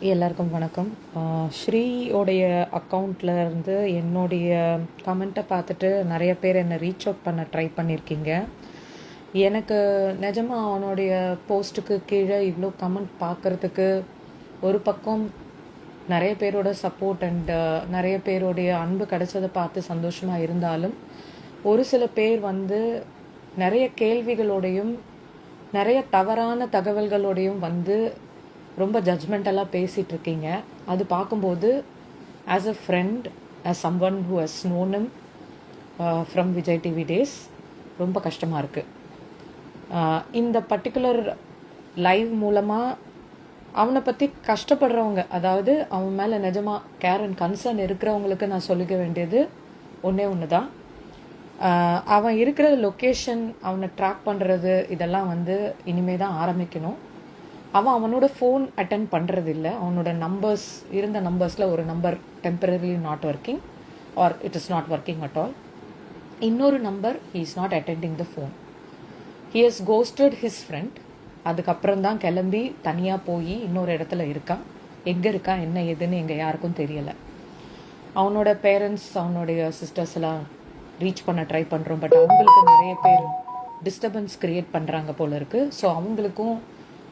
எல்லாருக்கும் வணக்கம். ஸ்ரீயோடைய அக்கௌண்ட்ல இருந்து என்னுடைய கமெண்ட்டை பார்த்துட்டு நிறைய பேர் என்னை ரீச் அவுட் பண்ண ட்ரை பண்ணியிருக்கீங்க எனக்கு நிஜமாக அவனுடைய போஸ்ட்டுக்கு கீழே இவ்வளோ கமெண்ட் பார்க்குறதுக்கு ஒரு பக்கம் நிறைய பேரோட சப்போர்ட் அண்ட் நிறைய பேருடைய அன்பு கிடைச்சதை பார்த்து சந்தோஷமாக இருந்தாலும் ஒரு சில பேர் வந்து நிறைய கேள்விகளோடையும் நிறைய தவறான தகவல்களோடையும் வந்து ரொம்ப ஜட்ஜ்மெண்டெல்லாம் பேசிகிட்டு இருக்கீங்க அது பார்க்கும்போது as a friend as some one who has known him from Vijay TV days ரொம்ப கஷ்டமாக இருக்குது uh, இந்த பர்டிகுலர் லைவ் மூலமாக அவனை பற்றி கஷ்டப்படுறவங்க அதாவது அவன் மேலே நிஜமாக கேர் அண்ட் கன்சர்ன் இருக்கிறவங்களுக்கு நான் சொல்லிக்க வேண்டியது ஒன்றே ஒன்று தான் uh, அவன் இருக்கிற லொக்கேஷன் அவனை ட்ராக் பண்ணுறது இதெல்லாம் வந்து இனிமே தான் ஆரம்பிக்கணும். அவன் அவனோட ஃபோன் அட்டன் பண்ணுறது இல்லை அவனோட நம்பர்ஸ் இருந்த நம்பர்ஸில் ஒரு number temporary not working or it is not working at all இன்னொரு number he is not attending the phone he has ghosted his friend அதுக்கப்புறம் தான் கிளம்பி தனியாக போய் இன்னொரு இடத்துல இருக்கான். எங்கே இருக்கான்? என்ன ஏதுன்னு எங்கள் யாருக்கும் தெரியலை. அவனோட பேரண்ட்ஸ் அவனுடைய சிஸ்டர்ஸ் எல்லாம் ரீச் பண்ண ட்ரை பண்ணுறோம் பட் அவங்களுக்கு நிறைய பேர் டிஸ்டர்பன்ஸ் கிரியேட் பண்ணுறாங்க போல இருக்குது ஸோ அவங்களுக்கும்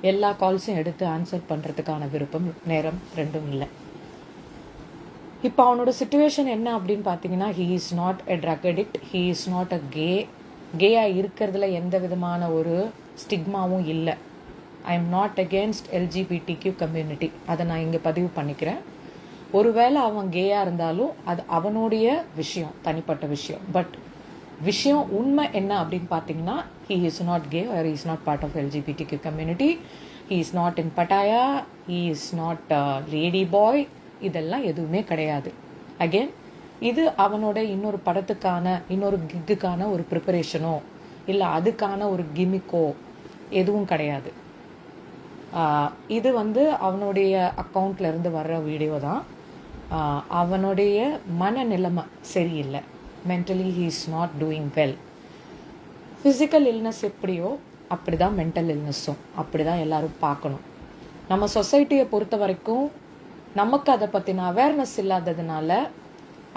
எல்லா கால்ஸும் எடுத்து ஆன்சர் பண்ணுறதுக்கான விருப்பம் நேரம் ரெண்டும் இல்லை. இப்போ அவனோட சுச்சுவேஷன் என்ன அப்படின்னு பார்த்தீங்கன்னா he is not a drug addict he is not a gay கேயாக இருக்கிறதுல எந்த விதமான ஒரு ஸ்டிக்மாவும் இல்லை. I am not against LGBT Q community அதை நான் இங்கே பதிவு பண்ணிக்கிறேன். ஒருவேளை அவன் கேயாக இருந்தாலும் அது அவனுடைய விஷயம் தனிப்பட்ட விஷயம். பட் விஷயம் உண்மை என்ன அப்படின்னு பார்த்தீங்கன்னா he is not gay or is not part of LGBT Q community he is not in Pattaya he is not lady boy இதெல்லாம் எதுவுமே கிடையாது. அகெயின் இது அவனோட இன்னொரு படத்துக்கான இன்னொரு கிக்குக்கான ஒரு ப்ரிப்பரேஷனோ இல்லை அதுக்கான ஒரு கிமிக்கோ எதுவும் கிடையாது. இது வந்து அவனுடைய அக்கௌண்ட்லேருந்து வர்ற வீடியோ தான். அவனுடைய மனநிலைமை சரியில்லை. Mentally he is not doing well physical illness எப்படியோ அப்படி தான் மென்டல் இல்னஸும் அப்படி தான் எல்லாரும் பார்க்கணும். நம்ம சொசைட்டியை பொறுத்த வரைக்கும் நமக்கு அதை பற்றின அவேர்னஸ் இல்லாததுனால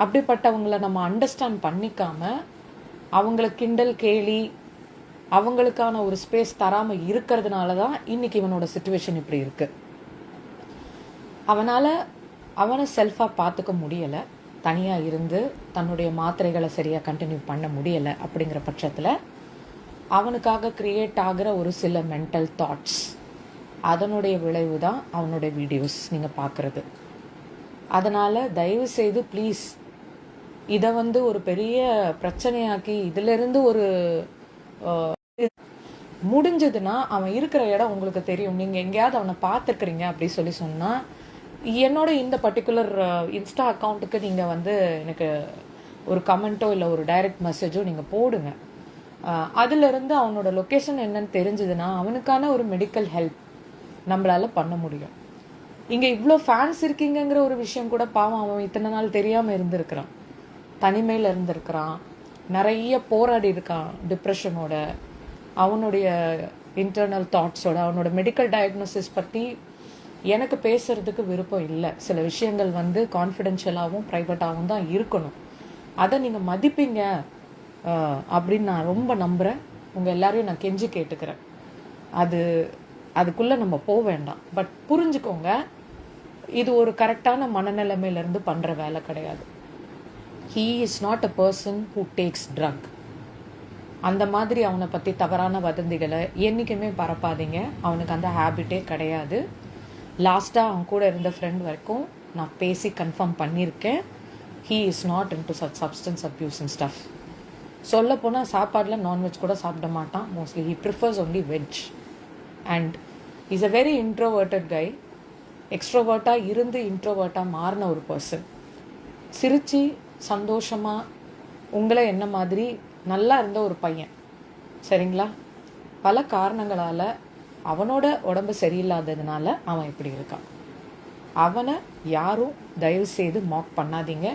அப்படிப்பட்டவங்கள நம்ம அண்டர்ஸ்டாண்ட் பண்ணிக்காம அவங்கள கிண்டல் கேலி அவங்களுக்கான ஒரு ஸ்பேஸ் தராமல் இருக்கிறதுனால தான் இன்னைக்கு இவனோட சுச்சுவேஷன் இப்படி இருக்கு. அவனால் அவனை செல்ஃபாக பார்த்துக்க முடியலை. தனியாக இருந்து தன்னுடைய மாத்திரைகளை சரியாக கண்டினியூ பண்ண முடியலை அப்படிங்கிற பட்சத்தில் அவனுக்காக கிரியேட் ஆகிற ஒரு சில மென்டல் தாட்ஸ் அதனுடைய விளைவு தான் அவனுடைய வீடியோஸ் நீங்கள் பார்க்குறது. அதனால் தயவு செய்து ப்ளீஸ் இதை வந்து ஒரு பெரிய பிரச்சனையாக்கி இதிலிருந்து ஒரு முடிஞ்சதுன்னா அவன் இருக்கிற இடம் உங்களுக்கு தெரியும். நீங்கள் எங்கேயாவது அவனை பார்த்துருக்குறீங்க அப்படி சொல்லி சொன்னால் என்னோட இந்த பர்டிகுலர் இன்ஸ்டா அக்கௌண்ட்டுக்கு நீங்கள் வந்து எனக்கு ஒரு கமெண்ட்டோ இல்லை ஒரு டைரக்ட் மெசேஜோ நீங்கள் போடுங்க. அதிலிருந்து அவனோட லொக்கேஷன் என்னன்னு தெரிஞ்சதுன்னா அவனுக்கான ஒரு மெடிக்கல் ஹெல்ப் நம்மளால் பண்ண முடியும். இங்கே இவ்வளோ ஃபேன்ஸ் இருக்கீங்கங்கிற ஒரு விஷயம் கூட பாவம் அவன் இத்தனை நாள் தெரியாமல் இருந்திருக்கிறான். தனிமையில் இருந்திருக்கிறான். நிறைய போராடி இருக்கான் டிப்ரெஷனோட அவனுடைய இன்டர்னல் தாட்ஸோட அவனோட மெடிக்கல் டயக்னோசிஸ் பற்றி எனக்கு பேசுறதுக்கு விருப்பம் இல்லை. சில விஷயங்கள் வந்து கான்ஃபிடென்ஷியலாகவும் ப்ரைவேட்டாகவும் தான் இருக்கணும். அதை நீங்கள் மதிப்பீங்க. அப்படின்னு நான் ரொம்ப நம்புகிறேன் உங்கள் எல்லாரையும் நான் கெஞ்சி கேட்டுக்கிறேன். அது அதுக்குள்ளே நம்ம போக வேண்டாம். பட் புரிஞ்சுக்கோங்க இது ஒரு கரெக்டான மனநிலைமையிலேருந்து பண்ணுற வேலை கிடையாது. He is not a person who takes drug அந்த மாதிரி அவனை பற்றி தவறான வதந்திகளை என்றைக்குமே பரப்பாதீங்க. அவனுக்கு அந்த ஹேபிட்டே கிடையாது. லாஸ்ட்டாக அவன் கூட இருந்த ஃப்ரெண்ட் வரைக்கும் நான் பேசி கன்ஃபார்ம் பண்ணியிருக்கேன். He is not into such substance abuse in stuff சொல்ல போனால் சாப்பாடில் நான்வெஜ் கூட சாப்பிட மாட்டான். Mostly he prefers only veg and is a very introverted guy எக்ஸ்ட்ரோவர்ட்டாக இருந்து இன்ட்ரோவர்ட்டாக மாறின ஒரு பர்சன் சிரிச்சு சந்தோஷமாக உங்களை என்ன மாதிரி நல்லா இருந்த ஒரு பையன். சரிங்களா? பல காரணங்களால் அவனோட உடம்பு சரியில்லாததுனால அவன் இப்படி இருக்கான். அவனை யாரும் தயவு செய்து மாக் பண்ணாதீங்க.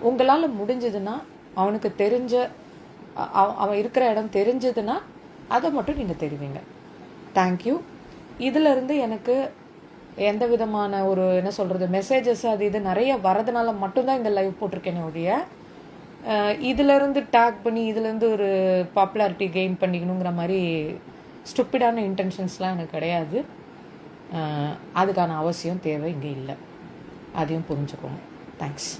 உங்களால் முடிஞ்சதுன்னா அவனுக்கு தெரிஞ்ச அவ- அவன் இருக்கிற இடம் தெரிஞ்சதுன்னா அதை மட்டும் நீங்கள் தெரிவிங்க தேங்க்யூ இதிலிருந்து எனக்கு எந்த விதமான ஒரு என்ன சொல்கிறது மெசேஜஸ் அது இது நிறைய வரதுனால மட்டும்தான் இந்த லைவ் போட்டிருக்கேனே ஒழிய அஹ், டேக் பண்ணி இதுலேருந்து ஒரு பாப்புலாரிட்டி கெயின் பண்ணிக்கணுங்கிற மாதிரி ஸ்டூப்பிடான இன்டென்ஷன்ஸ்லாம் எனக்கு கிடையாது. அதுக்கான அவசியம் தேவை இங்கே இல்லை. அதையும் புரிஞ்சுக்கோங்க. தேங்க்ஸ்